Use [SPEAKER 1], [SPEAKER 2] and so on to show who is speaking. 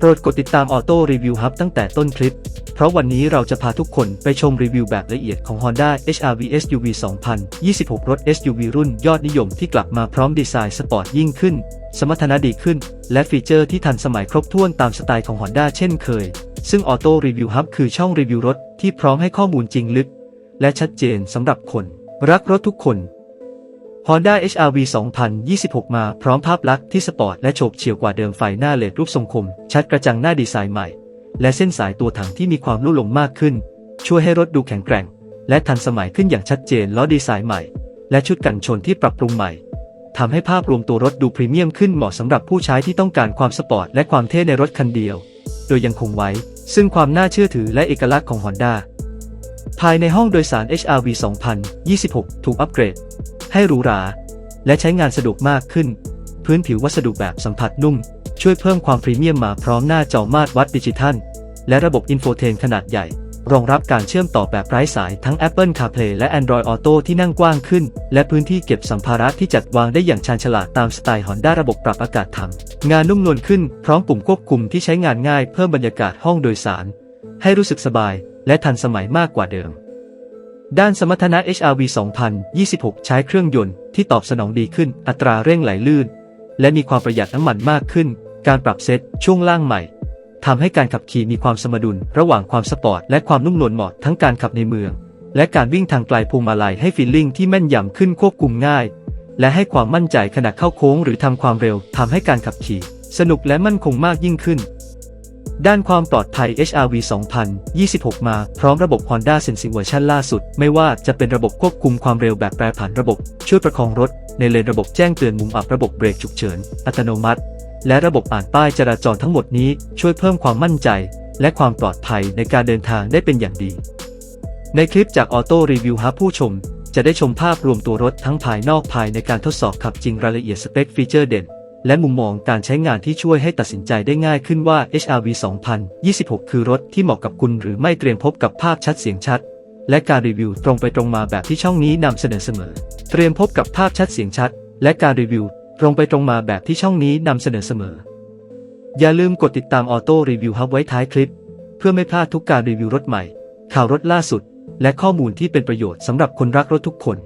[SPEAKER 1] โปรดกดติดตามออโต้รีวิวฮับตั้งแต่ต้นคลิป เพราะวันนี้เราจะพาทุกคนไปชมรีวิวแบบละเอียดของ Honda HR-V SUV 2026 รถ SUV รุ่นยอดนิยมที่กลับมาพร้อมดีไซน์สปอร์ตยิ่งขึ้น สมรรถนะดีขึ้น และฟีเจอร์ที่ทันสมัยครบถ้วนตามสไตล์ของ Honda เช่นเคย ซึ่งออโต้รีวิวฮับคือช่องรีวิวรถที่พร้อมให้ข้อมูลจริงลึก และชัดเจนสำหรับคน รักรถทุกคน Honda HR-V 2026 มาพร้อมภาพลักษณ์ที่สปอร์ตและโฉบเฉี่ยวกว่าเดิมไฟหน้าเลดรูปทรงคม ชัดกระจังหน้าดีไซน์ใหม่ และเส้นสายตัวถังที่มีความลุ่ลงมากขึ้น ช่วยให้รถดูแข็งแกร่ง และทันสมัยขึ้นอย่างชัดเจนล้อดีไซน์ใหม่ และชุดกันชนที่ปรับปรุงใหม่ทำให้ภาพรวมตัวรถดูพรีเมียมขึ้นเหมาะสำหรับผู้ใช้ที่ต้องการความสปอร์ตและความเท่ในรถคันเดียว โดยยังคงไว้ ซึ่งความน่าเชื่อถือและเอกลักษณ์ของ Honda ภายในห้องโดยสาร HR-V 2026 ถูกอัปเกรด ให้หรูหรา และใช้งานสะดวกมากขึ้น พื้นผิววัสดุแบบสัมผัสนุ่ม ช่วยเพิ่มความพรีเมียมมาพร้อมหน้าจอมาตรวัดดิจิทัล และระบบอินโฟเทนขนาดใหญ่ รองรับการเชื่อมต่อแบบไร้สายทั้ง Apple CarPlay และ Android Auto ที่นั่งกว้างขึ้น และพื้นที่เก็บสัมภาระที่จัดวางได้อย่างชาญฉลาดตามสไตล์ Honda ระบบปรับอากาศทำงานนุ่มนวลขึ้นพร้อมปุ่มควบคุมที่ใช้งานง่ายเพิ่มบรรยากาศห้องโดยสาร ให้รู้สึกสบาย และทันสมัยมากกว่าเดิม ด้านสมรรถนะ HRV 2026 ใช้เครื่องยนต์ที่ตอบสนองดีขึ้น อัตราเร่งไหลลื่น และมีความประหยัดน้ำมันมากขึ้น การปรับเซตช่วงล่างใหม่ทำให้การขับขี่มีความสมดุล ระหว่างความสปอร์ตและความนุ่มนวลเหมาะทั้งการขับในเมือง และการวิ่งทางไกลพวงมาลัยให้ฟีลลิ่งที่แม่นยำขึ้นควบคุมง่าย และให้ความมั่นใจขณะเข้าโค้งหรือทำความเร็วทำให้การขับขี่ สนุกและมั่นคงมากยิ่งขึ้น ด้านความปลอดภัย HRV 2026 มาพร้อมระบบ Honda Sensing เวอร์ชันล่าสุด ไม่ว่าจะเป็นระบบควบคุมความเร็วแบบแปรผันระบบ ช่วยประคองรถ ในเลนระบบแจ้งเตือนมุมอับระบบเบรกฉุกเฉิน อัตโนมัติ และระบบอ่านป้ายจราจรทั้งหมดนี้ช่วยเพิ่มความมั่นใจ และความปลอดภัยในการเดินทางได้เป็นอย่างดี ในคลิปจากออโต้รีวิวฮับผู้ชม จะได้ชมภาพรวมตัวรถทั้งภายนอกภายในการทดสอบขับจริงรายละเอียดสเปคฟีเจอร์เด่น และมุมมองการใช้งานที่ช่วยให้ตัดสินใจได้ง่ายขึ้นว่า HRV 2026 คือรถที่เหมาะกับคุณหรือไม่เตรียมพบกับภาพชัดเสียงชัด และการรีวิวตรงไปตรงมาแบบที่ช่องนี้นำเสนอเสมอ เตรียมพบกับภาพชัดเสียงชัด และการรีวิวตรงไปตรงมาแบบที่ช่องนี้นำเสนอเสมอ อย่าลืมกดติดตามออโต้รีวิวฮับไว้ท้ายคลิป เพื่อไม่พลาดทุกการรีวิวรถใหม่ ข่าวรถล่าสุด และข้อมูลที่เป็นประโยชน์สำหรับคนรักรถทุกคน